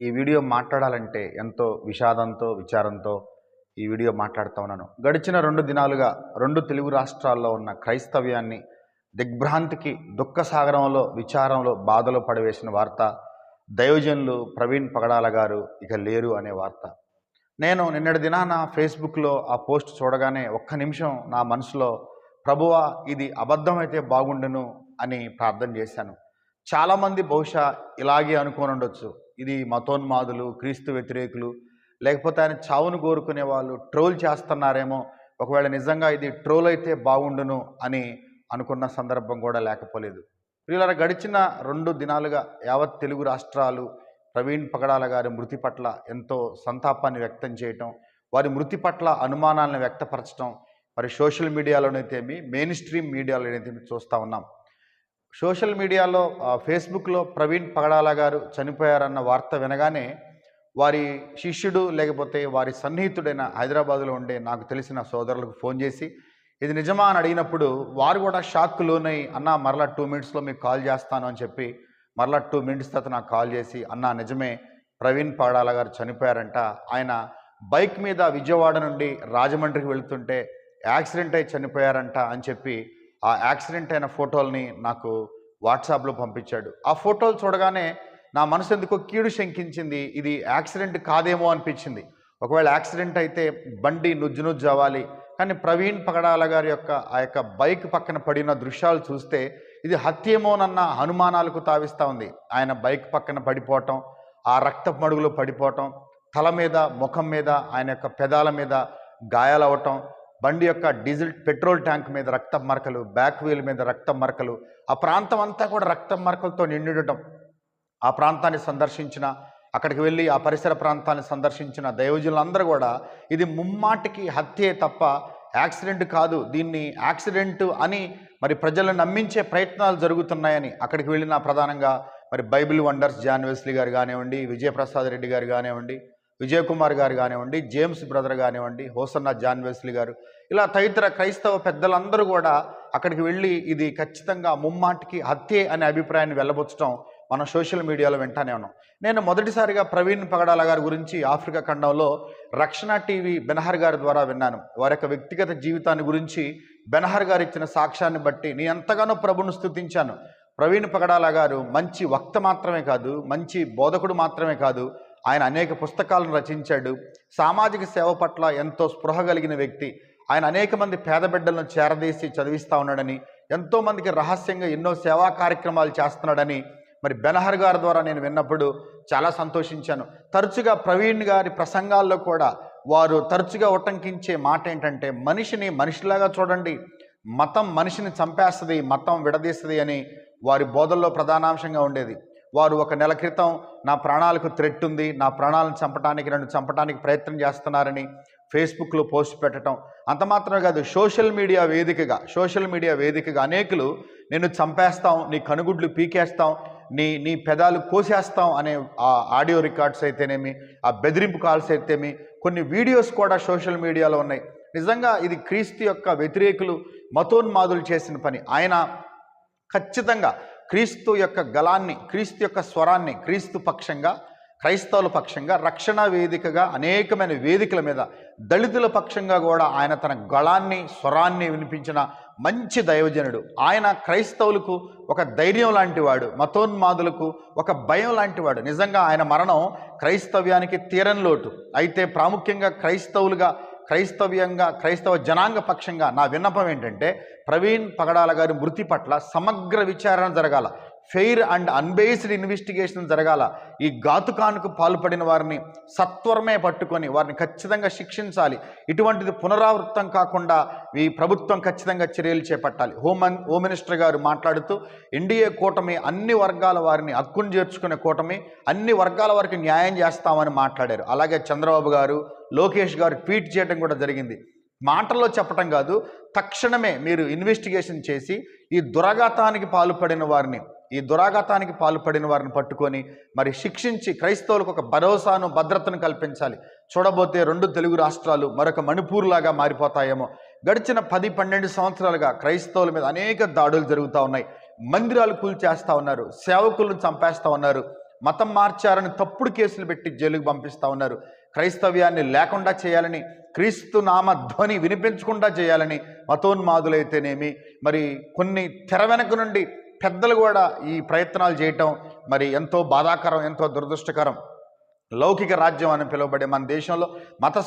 ఈ వీడియో మాట్లాడాలంటే ఎంతో విషాదంతో విచారంతో ఈ వీడియో మాట్లాడుతూ ఉన్నాను. గడిచిన రెండు దినాలుగా రెండు తెలుగు రాష్ట్రాల్లో ఉన్న క్రైస్తవ్యాన్ని దిగ్భ్రాంతికి దుఃఖసాగరంలో విచారంలో బాధలో పడవేసిన వార్త దైవజనులు ప్రవీణ్ పగడాల గారు ఇక లేరు అనే వార్త. నేను నిన్నటి దినాన ఫేస్బుక్లో ఆ పోస్ట్ చూడగానే ఒక్క నిమిషం నా మనసులో ప్రభువా ఇది అబద్ధమైతే బాగుండును అని ప్రార్థన చేశాను. చాలామంది బహుశా ఇలాగే అనుకోనుండొచ్చు. ఇది మతోన్మాదులు క్రీస్తు వ్యతిరేకులు లేకపోతే ఆయన చావును కోరుకునే వాళ్ళు ట్రోల్ చేస్తున్నారేమో ఒకవేళ నిజంగా ఇది ట్రోల్ అయితే బాగుండును అని అనుకున్న సందర్భం కూడా లేకపోలేదు. వీళ్ళ గడిచిన రెండు దినాలుగా యావత్ తెలుగు రాష్ట్రాలు ప్రవీణ్ పగడాల గారి మృతి పట్ల ఎంతో సంతాపాన్ని వ్యక్తం చేయటం వారి మృతి పట్ల అనుమానాలను వ్యక్తపరచడం మరి సోషల్ మీడియాలోనైతేమి మెయిన్ స్ట్రీమ్ మీడియాలోనైతే చూస్తూ ఉన్నాం. సోషల్ మీడియాలో ఫేస్బుక్లో ప్రవీణ్ పగడాల గారు చనిపోయారన్న వార్త వినగానే వారి శిష్యుడు లేకపోతే వారి సన్నిహితుడైన హైదరాబాద్లో ఉండే నాకు తెలిసిన సోదరులకు ఫోన్ చేసి ఇది నిజమా? అని అడిగినప్పుడు వారు కూడా షాక్ లోనై అన్న మరలా టూ మినిట్స్లో మీకు కాల్ చేస్తాను అని చెప్పి మరలా టూ మినిట్స్ తర్వాత నాకు కాల్ చేసి అన్న నిజమే ప్రవీణ్ పగడాల గారు చనిపోయారంట. ఆయన బైక్ మీద విజయవాడ నుండి రాజమండ్రికి వెళుతుంటే యాక్సిడెంట్ అయి చనిపోయారంట అని చెప్పి ఆ యాక్సిడెంట్ అయిన ఫోటోల్ని నాకు వాట్సాప్లో పంపించాడు. ఆ ఫోటోలు చూడగానే నా మనసు ఎందుకో కీడు శంకించింది. ఇది యాక్సిడెంట్ కాదేమో అనిపించింది. ఒకవేళ యాక్సిడెంట్ అయితే బండి నుజ్జు నుజ్జు అవ్వాలి. కానీ ప్రవీణ్ పగడాల గారి యొక్క ఆ యొక్క బైక్ పక్కన పడిన దృశ్యాలు చూస్తే ఇది హత్యేమోనన్న అనుమానాలకు తావిస్తూ ఉంది. ఆయన బైక్ పక్కన పడిపోవటం ఆ రక్తపు మడుగులో పడిపోవటం తల మీద ముఖం మీద ఆయన యొక్క పెదాల మీద గాయాలవటం బండి యొక్క డీజిల్ పెట్రోల్ ట్యాంక్ మీద రక్తం మరకలు బ్యాక్ వీల్ మీద రక్తం మరకలు ఆ ప్రాంతం అంతా కూడా రక్తం మరకలతో నిండిడటం ఆ ప్రాంతాన్ని సందర్శించిన అక్కడికి వెళ్ళి ఆ పరిసర ప్రాంతాన్ని సందర్శించిన దైవజులందరూ కూడా ఇది ముమ్మాటికి హత్యే తప్ప యాక్సిడెంట్ కాదు. దీన్ని యాక్సిడెంట్ అని మరి ప్రజలను నమ్మించే ప్రయత్నాలు జరుగుతున్నాయని అక్కడికి వెళ్ళిన ప్రధానంగా మరి బైబిల్ వండర్స్ జాన్ వెస్లీ గారు కానివ్వండి విజయప్రసాద్ రెడ్డి గారు కానివ్వండి విజయ్ కుమార్ గారు కానివ్వండి జేమ్స్ బ్రదర్ కానివ్వండి హోసన్న జాన్ వెస్లీ గారు ఇలా తదితర క్రైస్తవ పెద్దలందరూ కూడా అక్కడికి వెళ్ళి ఇది ఖచ్చితంగా ముమ్మాటికి హత్యే అనే అభిప్రాయాన్ని వెళ్ళబుచ్చడం మనం సోషల్ మీడియాలో వింటానే ఉన్నాం. నేను మొదటిసారిగా ప్రవీణ్ పగడాల గారి గురించి ఆఫ్రికా ఖండంలో రక్షణ టీవీ బెనహర్ గారి ద్వారా విన్నాను. వారి యొక్క వ్యక్తిగత జీవితాన్ని గురించి బెనహర్ గారు ఇచ్చిన సాక్ష్యాన్ని బట్టి నేను ఎంతగానో ప్రభును స్థుతించాను ప్రవీణ్ పగడాల గారు మంచి వక్త మాత్రమే కాదు మంచి బోధకుడు మాత్రమే కాదు ఆయన అనేక పుస్తకాలను రచించాడు. సామాజిక సేవ పట్ల ఎంతో స్పృహ కలిగిన వ్యక్తి. ఆయన అనేక మంది పేద బిడ్డలను చేరదీసి చదివిస్తూ ఉన్నాడని ఎంతోమందికి రహస్యంగా ఎన్నో సేవా కార్యక్రమాలు చేస్తున్నాడని మరి బెనహర్ గారి ద్వారా నేను విన్నప్పుడు చాలా సంతోషించాను. తరచుగా ప్రవీణ్ గారి ప్రసంగాల్లో కూడా వారు తరచుగా ఉటంకించే మాట ఏంటంటే మనిషిని మనిషిలాగా చూడండి. మతం మనిషిని చంపేస్తుంది మతం విడదీస్తుంది అని వారి బోధల్లో ప్రధానాంశంగా ఉండేది. వారు ఒక నెల క్రితం నా ప్రాణాలకు థ్రెట్ ఉంది నా ప్రాణాలను చంపడానికి నన్ను చంపడానికి ప్రయత్నం చేస్తున్నారని ఫేస్బుక్లో పోస్ట్ పెట్టడం అంత మాత్రమే కాదు సోషల్ మీడియా వేదికగా సోషల్ మీడియా వేదికగా అనేకులు నిన్ను చంపేస్తాం నీ కనుగుడ్లు పీకేస్తాం నీ నీ పెదాలు కోసేస్తాం అనే ఆ ఆడియో రికార్డ్స్ అయితేనేమి ఆ బెదిరింపు కాల్స్ అయితేమి కొన్ని వీడియోస్ కూడా సోషల్ మీడియాలో ఉన్నాయి. నిజంగా ఇది క్రీస్తు యొక్క వ్యతిరేకులు మతోన్మాదులు చేసిన పని. ఆయన ఖచ్చితంగా క్రీస్తు యొక్క గలాన్ని క్రీస్తు యొక్క స్వరాన్ని క్రీస్తు పక్షంగా క్రైస్తవుల పక్షంగా రక్షణ వేదికగా అనేకమైన వేదికల మీద దళితుల పక్షంగా కూడా ఆయన తన గళాన్ని స్వరాన్ని వినిపించిన మంచి దైవజనుడు. ఆయన క్రైస్తవులకు ఒక ధైర్యం లాంటివాడు మతోన్మాదులకు ఒక భయం లాంటివాడు నిజంగా ఆయన మరణం క్రైస్తవ్యానికి తీరని లోటు. అయితే ప్రాముఖ్యంగా క్రైస్తవులుగా క్రైస్తవ్యంగా క్రైస్తవ జనాంగ పక్షంగా నా విన్నపం ఏంటంటే ప్రవీణ్ పగడాల గారి మృతి పట్ల సమగ్ర విచారణ జరగాల. ఫెయిర్ అండ్ అన్బేస్డ్ ఇన్వెస్టిగేషన్ జరగాల. ఈ ఘాతుకానికి పాల్పడిన వారిని సత్వరమే పట్టుకొని వారిని ఖచ్చితంగా శిక్షించాలి. ఇటువంటిది పునరావృతం కాకుండా ఈ ప్రభుత్వం ఖచ్చితంగా చర్యలు చేపట్టాలి. హోమ్ హోమ్ మినిస్టర్ గారు మాట్లాడుతూ ఎన్డీఏ కూటమి అన్ని వర్గాల వారిని హక్కును చేర్చుకునే కూటమి అన్ని వర్గాల వారికి న్యాయం చేస్తామని మాట్లాడారు. అలాగే చంద్రబాబు గారు లోకేష్ గారు ట్వీట్ చేయడం కూడా జరిగింది. మాటల్లో చెప్పటం కాదు తక్షణమే మీరు ఇన్వెస్టిగేషన్ చేసి ఈ దురఘాతానికి పాల్పడిన వారిని ఈ దురాఘాతానికి పాల్పడిన వారిని పట్టుకొని మరి శిక్షించి క్రైస్తవులకు ఒక భరోసాను భద్రతను కల్పించాలి. చూడబోతే రెండు తెలుగు రాష్ట్రాలు మరొక మణిపూర్ లాగా మారిపోతాయేమో. గడిచిన పది పన్నెండు సంవత్సరాలుగా క్రైస్తవుల మీద అనేక దాడులు జరుగుతూ ఉన్నాయి. మందిరాలు కూల్చేస్తూ ఉన్నారు. సేవకులను చంపేస్తూ ఉన్నారు. మతం మార్చారని తప్పుడు కేసులు పెట్టి జైలుకు పంపిస్తూ ఉన్నారు. క్రైస్తవ్యాన్ని లేకుండా చేయాలని క్రీస్తు నామ ధ్వని వినిపించకుండా చేయాలని మతోన్మాదులైతేనేమి మరి కొన్ని తెర వెనక నుండి పెద్దలు కూడా ఈ ప్రయత్నాలు చేయటం మరి ఎంతో బాధాకరం ఎంతో దురదృష్టకరం. లౌకిక రాజ్యం అని పిలువబడే మన దేశంలో మత